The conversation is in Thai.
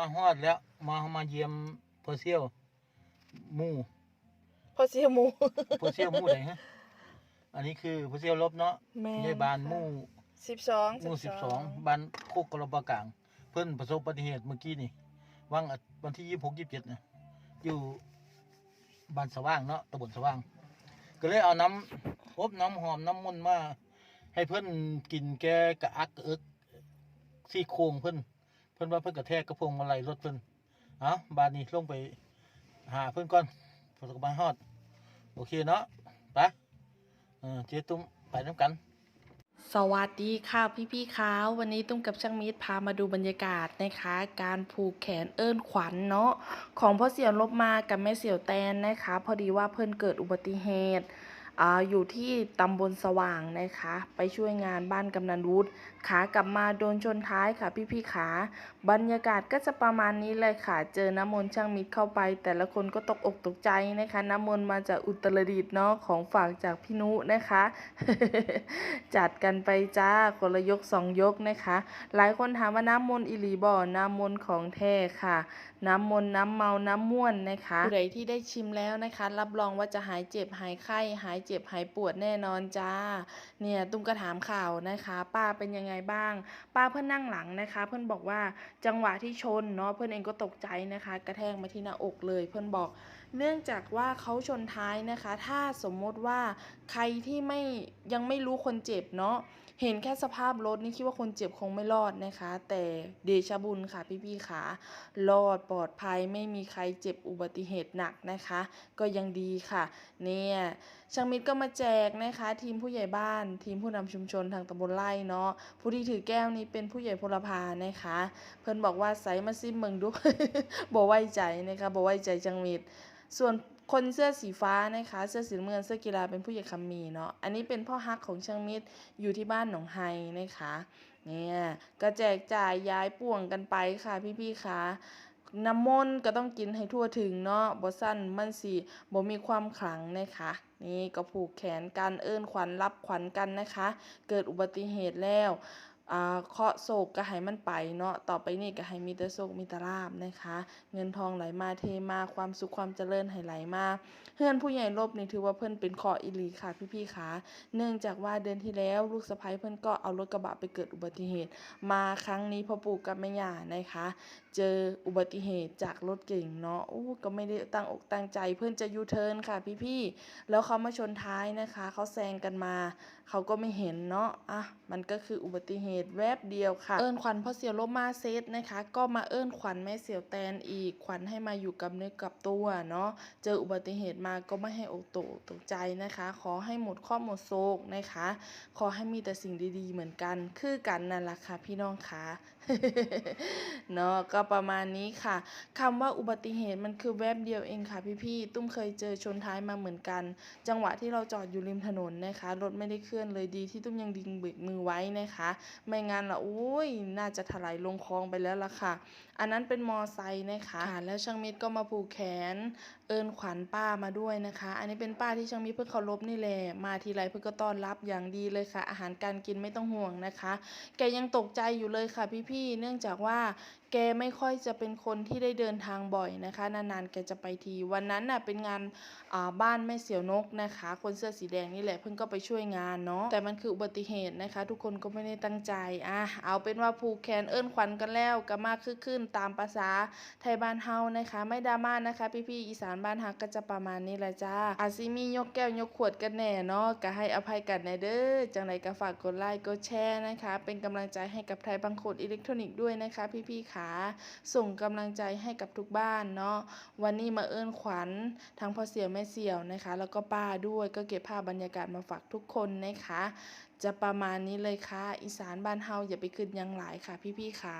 มาฮอดแล้ว มามาเยี่ยมเพอร์เซียวหมู่พอเสียหมูเพอร์เซียวหมู่ไหนฮะอันนี้คือเพอร์เซียวลบเนาะแม่ยายบานหมู่สิบสองหมู่สิบสองบ้านโคกกระบะกลาง เพิ่นประสบอุบัติเหตุเมื่อกี้นี่วันอาวันที่ยี่สิบหกยี่สิบเจ็ดนะอยู่บ้านสว่างเนาะตำบลสว่าง ก็เลยเอาน้ำอบน้ำหอมน้ำมนต์มา ให้เพิ่นกินแกกะอักกะอึกซี่โครงเพิ่นเพิ่นว่าเพิ่นกระแทกกระพวงมาลัยรถเพิ่นเอาบานนี้ลงไปหาเพิ่นก่อนพอตกมาฮอด โอเคเนาะไปเออเจ๊ตุ้มไปน้ำกัน สวัสดีค่ะพี่พี่ๆคะวันนี้ตุ้มกับช่างมิตรพามาดูบรรยากาศนะคะ การผูกแขนเอิ้นขวัญเนาะของพ่อเสี่ยวลบมากับแม่เสี่ยวแตนนะคะ พอดีว่าเพิ่นเกิดอุบัติเหตุ อยู่ที่ตำบลสว่างนะคะ ไปช่วยงานบ้านกำนันวุฒิขากลับมาโดนชนท้ายค่ะพี่พี่ๆขา บรรยากาศก็จะประมาณนี้เลยค่ะ เจอน้ำมนต์ช่างมิตรเข้าไป แต่ละคนก็ตกอกตกใจนะคะ น้ำมนต์มาจากอุตรดิตถ์เนาะของฝากจากพี่นุนะคะ จัดกันไปจ้าคนละยกสองยกนะคะ หลายคนถามว่าน้ำมนต์อิลีบ่อน้ำมนต์ของแท้ค่ะ น้ำมนต์น้ำเมาน้ำม่วนนะคะผู้ใดที่ได้ชิมแล้วนะคะ รับรองว่าจะหายเจ็บหายไข้หายเจ็บหายปวดแน่นอนจ้า เนี่ยตุ้มก็ถามข่าวนะคะ ป้าเป็นยังไงบ้าง ป้าเพื่อนนั่งหลังนะคะ เพื่อนบอกว่าจังหวะที่ชนเนาะเพื่อนเองก็ตกใจนะคะ กระแทกมาที่หน้าอกเลย เพื่อนบอก เนื่องจากว่าเขาชนท้ายนะคะ ถ้าสมมติว่าใครที่ไม่ยังไม่รู้คนเจ็บเนาะเห็นแค่สภาพรถนี่คิดว่าคนเจ็บคงไม่รอดนะคะ แต่เดชะบุญค่ะพี่ๆค่ะรอดปลอดภัยไม่มีใครเจ็บอุบัติเหตุหนักนะคะ ก็ยังดีค่ะ เนี่ยช่างมิตรก็มาแจกนะคะ ทีมผู้ใหญ่บ้าน ทีมผู้นำชุมชนทางตำบลไร่เนาะผู้ที่ถือแก้วนี้เป็นผู้ใหญ่พลพานะคะ เพิ่นบอกว่าใส่มาซิมเมืองดูบ่ไว้ใจนะคะบ่ไว้ใจจังมิตรส่วนคนเสื้อสีฟ้านะคะ เสื้อสีน้ำเงินเสื้อกีฬาเป็นผู้ใหญ่คำมีเนาะอันนี้เป็นพ่อฮักของช่างมิตรอยู่ที่บ้านหนองไฮนะคะเนี่ยก็แจกจ่ายย้ายป่วงกันไปค่ะพี่ๆค่ะ น้ำมนต์ก็ต้องกินให้ทั่วถึงเนาะบ่สั้นมันสิบ่มีความขลังนะคะ นี่ก็ผูกแขนกันเอิ้นขวัญรับขวัญกันนะคะ เกิดอุบัติเหตุแล้วอ่าเคาะโศกก็ให้มันไปเนาะต่อไปนี่ก็ให้มีแต่โศกมีแต่ลาบนะคะ เงินทองไหลมาเทมาความสุขความเจริญให้ไหลมาเพื่อนผู้ใหญ่ลบนี่ถือว่าเพิ่อนเป็นขออิลีค่ะพี่ๆค่ะเนื่องจากว่าเดือนที่แล้วลูกสะใภ้เพิ่อนก็เอารถกระบะไปเกิดอุบัติเหตุ มาครั้งนี้พ่อปู่กับแม่ย่านะคะเจออุบัติเหตุจากรถเก่งเนาะโอ้ก็ไม่ได้ตั้งอกตั้งใจ เพื่อนจะยูเทิร์นค่ะพี่ๆแล้วเขามาชนท้ายนะคะเขาแซงกันมา เขาก็ไม่เห็นเนาะอะมันก็คืออุบัติเหตุแวบเดียวค่ะ เอิ้นขวัญพ่อเสี่ยวลบมาเซตนะคะ ก็มาเอิ้นขวัญแม่เสี่ยวแตนอีกขวัญให้มาอยู่กับเนื้อกับตัวเนาะเจออุบัติเหตุมาก็ไม่ให้อกตกตกใจนะคะ ขอให้หมดข้อหมดโศกนะคะ ขอให้มีแต่สิ่งดีๆเหมือนกัน คือกันนั่นแหละค่ะพี่น้องคะเนาะก็ประมาณนี้ค่ะคำว่าอุบัติเหตุมันคือแวบเดียวเองค่ะพี่ๆตุ้มเคยเจอชนท้ายมาเหมือนกัน จังหวะที่เราจอดอยู่ริมถนนนะคะรถไม่ได้เคลื่อนเลยดีที่ตุ้มยังดึงเบรกมือไว้นะคะ ไม่งั้นละโอ้ยน่าจะถลายลงคลองไปแล้วล่ะค่ะ อันนั้นเป็นมอไซค์นะคะค่ะแล้วช่างมิตรก็มาผูกแขน เอิญขวัญป้ามาด้วยนะคะ อันนี้เป็นป้าที่ช่างมิตรเพื่อเคารพนี่แหละมาทีไรเพื่อก็ต้อนรับอย่างดีเลยค่ะ อาหารการกินไม่ต้องห่วงนะคะ แกยังตกใจอยู่เลยค่ะพี่ๆเนื่องจากว่าแกไม่ค่อยจะเป็นคนที่ได้เดินทางบ่อยนะคะ นานๆแกจะไปที วันนั้นน่ะเป็นงานอ่าบ้านแม่เสี่ยวนกนะคะ คนเสื้อสีแดงนี่แหละเพิ่งก็ไปช่วยงานเนาะแต่มันคืออุบัติเหตุนะคะ ทุกคนก็ไม่ได้ตั้งใจอะเอาเป็นว่าผูกแขนเอิ้นขวัญกันแล้วก็มากคึกขึ้นตามภาษาไทยบ้านเฮานะคะ ไม่ดราม่านะคะ พี่ๆอีสานบ้านฮักก็จะประมาณนี้แหละจ้าอาจสิมียกแก้วยกขวดกันแน่เนาะก็ให้อภัยกันแน่เด้อจังไรก็ฝากกดไลค์กดแชร์นะคะ เป็นกำลังใจให้กับไทยบางคดอิเล็กทรอนิกส์ด้วยนะคะ พี่ๆขาส่งกำลังใจให้กับทุกบ้านเนาะวันนี้มาเอิ้นขวัญทั้งพ่อเสี่ยวแม่เสี่ยวนะคะ แล้วก็ป้าด้วยก็เก็บภาพบรรยากาศมาฝากทุกคนนะคะ จะประมาณนี้เลยค่ะ อีสานบ้านเฮาอย่าไปขึ้นยังหลายค่ะ พี่ๆขา